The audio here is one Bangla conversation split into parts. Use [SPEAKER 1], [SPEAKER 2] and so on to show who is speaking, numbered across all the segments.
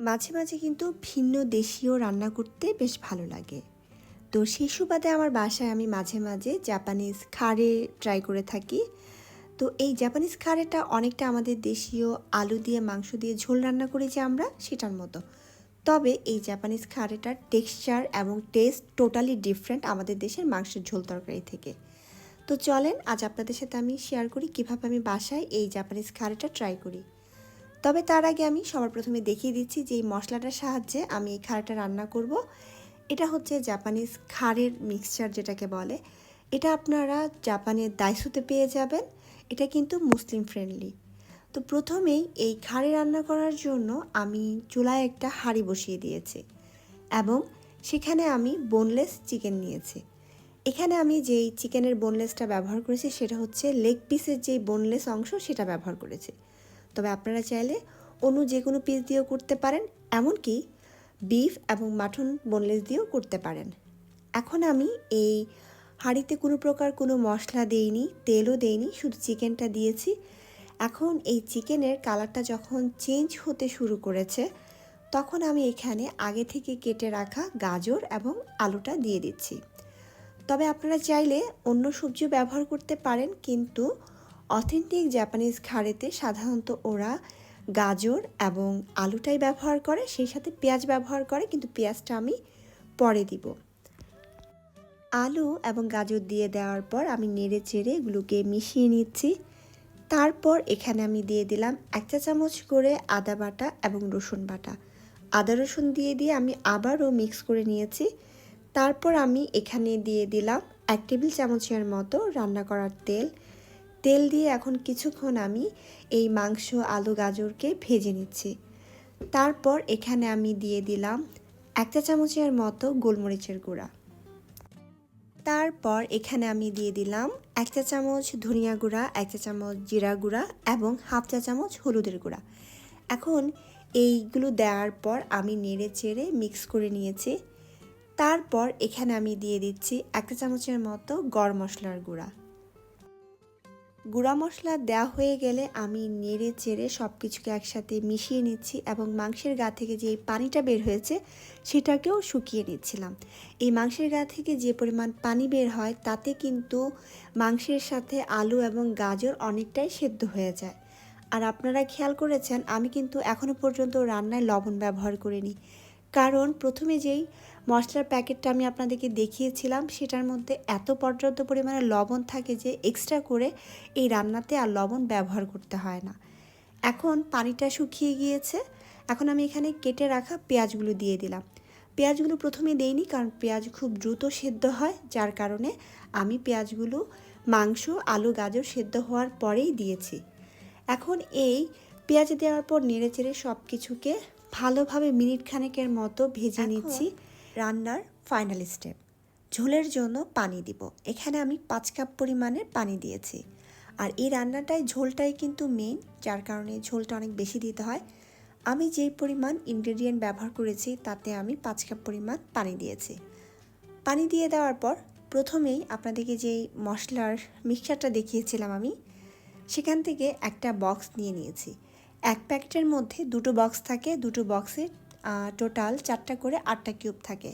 [SPEAKER 1] মাঝে মাঝে কিন্তু ভিন্ন দেশীয় রান্না করতে বেশ ভালো লাগে। তো সেই সুবাদে আমার বাসায় আমি মাঝে মাঝে জাপানিজ খাড়ে ট্রাই করে থাকি। তো এই জাপানিজ খাড়েটা অনেকটা আমাদের দেশীয় আলু দিয়ে, মাংস দিয়ে ঝোল রান্না করি যে আমরা সেটার মতো। তবে এই জাপানিজ খাড়েটার টেক্সচার এবং টেস্ট টোটালি ডিফারেন্ট আমাদের দেশের মাংসের ঝোল তরকারি থেকে। তো চলেন, আজ আপনাদের সাথে আমি শেয়ার করি কীভাবে আমি বাসায় এই জাপানিজ খাড়েটা ট্রাই করি। তবে তার আগে আমি সবার প্রথমে দেখিয়ে দিচ্ছি যে এই মশলাটার সাহায্যে আমি এই খাড়াটা রান্না করব। এটা হচ্ছে জাপানিজ খাড়ের মিক্সচার যেটাকে বলে। এটা আপনারা জাপানের দাইসুতে পেয়ে যাবেন। এটা কিন্তু মুসলিম ফ্রেন্ডলি তো প্রথমেই এই খাড়ি রান্না করার জন্য আমি চুলায় একটা হাঁড়ি বসিয়ে দিয়েছি এবং সেখানে আমি বোনলেস চিকেন নিয়েছি। এখানে আমি যেই চিকেনের বোনলেসটা ব্যবহার করেছি সেটা হচ্ছে লেগ পিসের যেই বোনলেস অংশ সেটা ব্যবহার করেছি। তবে আপনারা চাইলে অন্য যে কোনো পিস দিয়েও করতে পারেন, এমনকি বিফ এবং মাটন বোনলেস দিয়েও করতে পারেন। এখন আমি এই হাঁড়িতে কোনো প্রকার কোনো মশলা দেইনি, তেলও দেইনি, শুধু চিকেনটা দিয়েছি। এখন এই চিকেনের কালারটা যখন চেঞ্জ হতে শুরু করেছে, তখন আমি এখানে আগে থেকে কেটে রাখা গাজর এবং আলুটা দিয়ে দিচ্ছি। তবে আপনারা চাইলে অন্য সবজিও ব্যবহার করতে পারেন, কিন্তু অথেন্টিক জাপানিজ খাড়েতে সাধারণত ওরা গাজর এবং আলুটাই ব্যবহার করে, সেই সাথে পেঁয়াজ ব্যবহার করে, কিন্তু পেঁয়াজটা আমি পরে দিব। আলু এবং গাজর দিয়ে দেওয়ার পর আমি নেড়ে চেড়ে এগুলোকে মিশিয়ে নিচ্ছি। তারপর এখানে আমি দিয়ে দিলাম এক চা চামচ করে আদা বাটা এবং রসুন বাটা। আদা রসুন দিয়ে দিয়ে আমি আবারও মিক্স করে নিয়েছি। তারপর আমি এখানে দিয়ে দিলাম এক টেবিল চামচের মতো রান্না করার তেল। তেল দিয়ে এখন কিছুক্ষণ আমি এই মাংস, আলু, গাজরকে ভেজে নিচ্ছি। তারপর এখানে আমি দিয়ে দিলাম একটা চামচের মতো গোলমরিচের গুঁড়া। তারপর এখানে আমি দিয়ে দিলাম এক চা চামচ ধনিয়া গুঁড়া, এক চা চামচ জিরা গুঁড়া এবং হাফ চা চামচ হলুদের গুঁড়া। এখন এইগুলো দেওয়ার পর আমি নেড়ে চেড়ে মিক্স করে নিয়েছি। তারপর এখানে আমি দিয়ে দিচ্ছি এক চা চামচের মতো গরম মশলার গুঁড়া। গুঁড়া মশলা দেওয়া হয়ে গেলে আমি নেড়ে চেড়ে সব কিছুকে একসাথে মিশিয়ে নিচ্ছি এবং মাংসের গা থেকে যে পানিটা বের হয়েছে সেটাকেও শুকিয়ে নিচ্ছিলাম। এই মাংসের গা থেকে যে পরিমাণ পানি বের হয় তাতে কিন্তু মাংসের সাথে আলু এবং গাজর অনেকটাই সেদ্ধ হয়ে যায়। আর আপনারা খেয়াল করেছেন, আমি কিন্তু এখনও পর্যন্ত রান্নায় লবণ ব্যবহার করিনি। কারণ প্রথমে যেই মশলার প্যাকেটটা আমি আপনাদেরকে দেখিয়েছিলাম, সেটার মধ্যে এত পর্যাপ্ত পরিমাণে লবণ থাকে যে এক্সট্রা করে এই রান্নাতে আর লবণ ব্যবহার করতে হয় না। এখন পানিটা শুকিয়ে গিয়েছে। এখন আমি এখানে কেটে রাখা পেঁয়াজগুলো দিয়ে দিলাম। পেঁয়াজগুলো প্রথমে দেইনি কারণ পেঁয়াজ খুব দ্রুত সেদ্ধ হয়, যার কারণে আমি পেঁয়াজগুলো, মাংস, আলু, গাজর সেদ্ধ হওয়ার পরেই দিয়েছি। এখন এই পেঁয়াজ দেওয়ার পর নেড়ে চেড়ে সব কিছুকে ভালোভাবে মিনিট খানেকের মতো ভেজে নিচ্ছি রান্নার ফাইনাল স্টেপ। ঝোলের জন্য পানি দিব। এখানে আমি পাঁচ কাপ পরিমাণের পানি দিয়েছি। আর এই রান্নাটাই ঝোলটাই কিন্তু মেন যার কারণে ঝোলটা অনেক বেশি দিতে হয়। আমি যেই পরিমাণ ইনগ্রেডিয়েন্ট ব্যবহার করেছি তাতে আমি পাঁচ কাপ পরিমাণ পানি দিয়েছি। পানি দিয়ে দেওয়ার পর প্রথমেই আপনাদেরকে যেই মশলার মিক্সারটা দেখিয়েছিলাম আমি সেখান থেকে একটা বক্স নিয়ে নিয়েছি। এক প্যাকেটের মধ্যে দুটো বক্স থাকে, দুটো বক্সে টোটাল চারটা করে আটটা কিউব থাকে।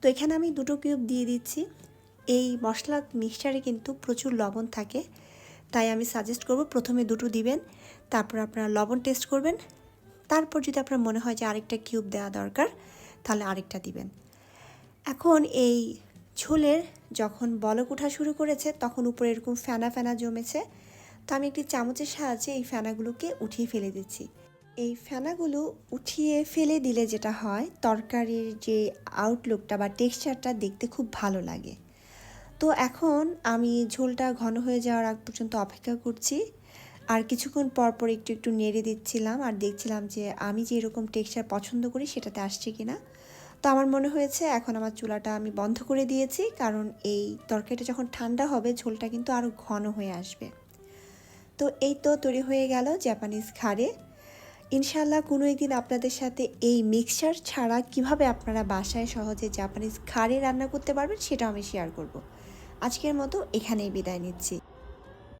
[SPEAKER 1] তো এখানে আমি দুটো কিউব দিয়ে দিচ্ছি। এই মশলা মিক্সচারে কিন্তু প্রচুর লবণ থাকে। তাই আমি সাজেস্ট করব প্রথমে দুটো দিবেন, তারপর আপনারা লবণ টেস্ট করবেন। তারপর যদি আপনার মনে হয় যে আরেকটা কিউব দেওয়া দরকার, তাহলে আরেকটা দিবেন। এখন এই ঝোলের যখন বলক ওঠা শুরু করেছে, তখন উপরে এরকম ফেনা ফেনা জমেছে। তো আমি একটি চামচের সাহায্যে এই ফেনাগুলোকে উঠিয়ে ফেলে দিচ্ছি। এই ফেনাগুলো উঠিয়ে ফেলে দিলে যেটা হয়, তরকারির যে আউটলুকটা বা টেক্সচারটা দেখতে খুব ভালো লাগে। তো এখন আমি ঝোলটা ঘন হয়ে যাওয়ার আগ পর্যন্ত অপেক্ষা করছি। আর কিছুক্ষণ পর পর একটু একটু নেড়ে দিচ্ছিলাম আর দেখছিলাম যে আমি যে এরকম টেক্সচার পছন্দ করি সেটাতে আসছে কি না তো আমার মনে হয়েছে এখন আমার চুলাটা আমি বন্ধ করে দিয়েছি, কারণ এই তরকারিটা যখন ঠান্ডা হবে ঝোলটা কিন্তু আরও ঘন হয়ে আসবে। তো এই তো তৈরি হয়ে গেল জাপানিজ খাড়ে ইনশাল্লাহ কোনো একদিন আপনাদের সাথে এই মিক্সচার ছাড়া কীভাবে আপনারা বাসায় সহজে জাপানিজ খাড়ে রান্না করতে পারবেন সেটা আমি শেয়ার করব। আজকের মতো এখানেই বিদায় নিচ্ছি।